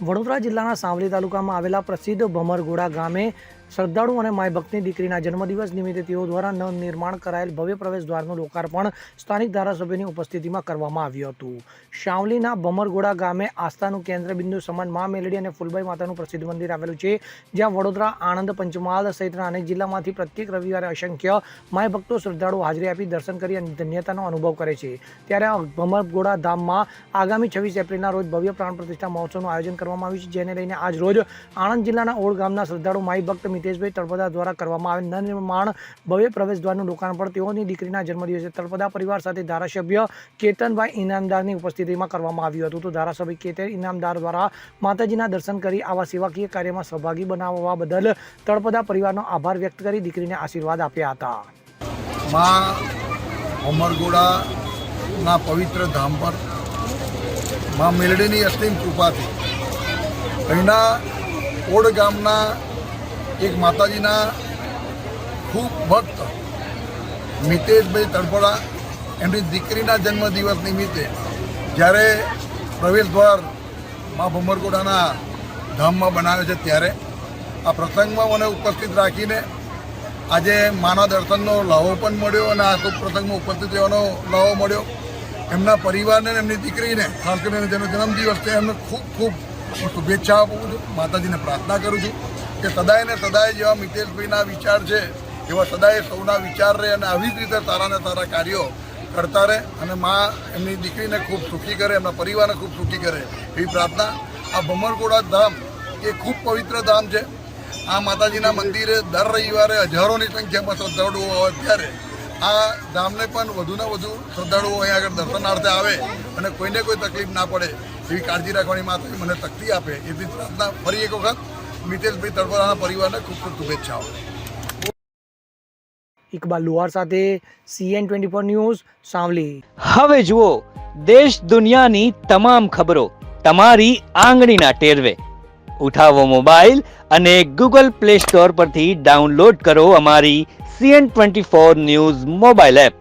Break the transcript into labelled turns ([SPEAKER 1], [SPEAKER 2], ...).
[SPEAKER 1] વડોદરા જિલ્લાના સાવલી તાલુકામાં આવેલા પ્રસિદ્ધ ભમરગોડા ગામે શ્રદ્ધાળુ અને માય ભક્તની દીકરીના જન્મદિવસ નિમિત્તે તેઓ દ્વારા નવનિર્માણ કરાયેલ ભવ્ય પ્રવેશ દ્વારનું લોકાર્પણ સ્થાનિક ધારાસભ્યની ઉપસ્થિતિમાં કરવામાં આવ્યું હતું. શાવલીના ભમરગોડા ગામે આસ્થાનું કેન્દ્રબિંદુ સમાન મા મેલડી અને ફૂલબાઈ માતાનું પ્રસિદ્ધ મંદિર આવેલું છે, જ્યાં વડોદરા, આણંદ, પંચમહાલ સહિતના અનેક જિલ્લામાંથી પ્રત્યેક રવિવારે અસંખ્ય માય ભક્તો શ્રદ્ધાળુઓ હાજરી આપી દર્શન કરી અને ધન્યતાનો અનુભવ કરે છે. ત્યારે ભમરગોડા ધામમાં આગામી છવ્વીસ એપ્રિલના રોજ ભવ્ય પ્રાણ પ્રતિષ્ઠા મહોત્સવનું આયોજન કરવામાં આવ્યું છે, જેને લઈને આજ રોજ આણંદ જિલ્લાના ઓળ ગામના શ્રદ્ધાળુ માઈ ભક્ત મિતેશભાઈ તળપદા દ્વારા કરવામાં આવે નિર્માણ ભવ્ય પ્રવેશ દ્વારનું લોકાર્પણ. તેઓની દીકરીના જન્મદિવસે તળપદા પરિવાર સાથે ધારાસભ્ય કેતનભાઈ ઇનામદારની ઉપસ્થિતિમાં કરવામાં આવ્યું હતું. તો ધારાસભ્ય કેતન ઇનામદાર દ્વારા માતાજીના દર્શન કરી આવા સેવાકીય કાર્યમાં સહભાગી બનાવવા બદલ તળપદા પરિવારનો આભાર વ્યક્ત કરી દીકરીને આશીર્વાદ આપ્યા હતા.
[SPEAKER 2] માં અમરગોડાના પવિત્ર ધામ પરમાં મેલડીની અસીમ કૃપાથી અહીંના ઓડ ગામના એક માતાજીના ખૂબ ભક્ત મિતેશભાઈ તળપડા એમની દીકરીના જન્મદિવસ નિમિત્તે જ્યારે પ્રવેશ દ્વારમાં ભમરગોડાના ધામમાં બનાવ્યો છે ત્યારે આ પ્રસંગમાં મને ઉપસ્થિત રાખીને આજે માના દર્શનનો લાવો પણ મળ્યો અને આ શુભ પ્રસંગમાં ઉપસ્થિત રહેવાનો લાવો મળ્યો. એમના પરિવારને એમની દીકરીને, ખાસ કરીને જેનો જન્મદિવસ છે, એમને ખૂબ ખૂબ શુભેચ્છા આપું છું. માતાજીને પ્રાર્થના કરું છું. કે સદાય ને સદાય જેવા મિતેશભાઈના વિચાર છે, એવા સદાય સૌના વિચાર રહે અને આવી જ રીતે સારા ને સારા કાર્યો કરતા રહે અને મા એમની દીકરીને ખૂબ સુખી કરે, એમના પરિવારને ખૂબ સુખી કરે એવી પ્રાર્થના. આ ભમરકોડા ધામ એ ખૂબ પવિત્ર ધામ છે. આ માતાજીના મંદિરે દર રવિવારે હજારોની સંખ્યામાં શ્રદ્ધાળુઓ હોય ત્યારે આ ધામને પણ વધુને વધુ શ્રદ્ધાળુઓ અહીંયા આગળ દર્શનાર્થે આવે અને કોઈને કોઈ તકલીફ ના પડે એવી કાળજી રાખવાની માતાજી મને તકતી આપે એથી પ્રાર્થના. ફરી એક વખત મિતેશભાઈ તળપરાના પરિવારને ખૂબ ખૂબ શુભેચ્છાઓ.
[SPEAKER 1] ઇકબાલ લુહાર સાથે CN twenty four news Savli.
[SPEAKER 3] હવે જુઓ દેશ દુનિયાની તમામ ખબરો તમારી આંગળીના ટેરવે. ઉઠાવો મોબાઈલ અને ગૂગલ પ્લે સ્ટોર પરથી ડાઉનલોડ કરો અમારી CN twenty four news mobile app.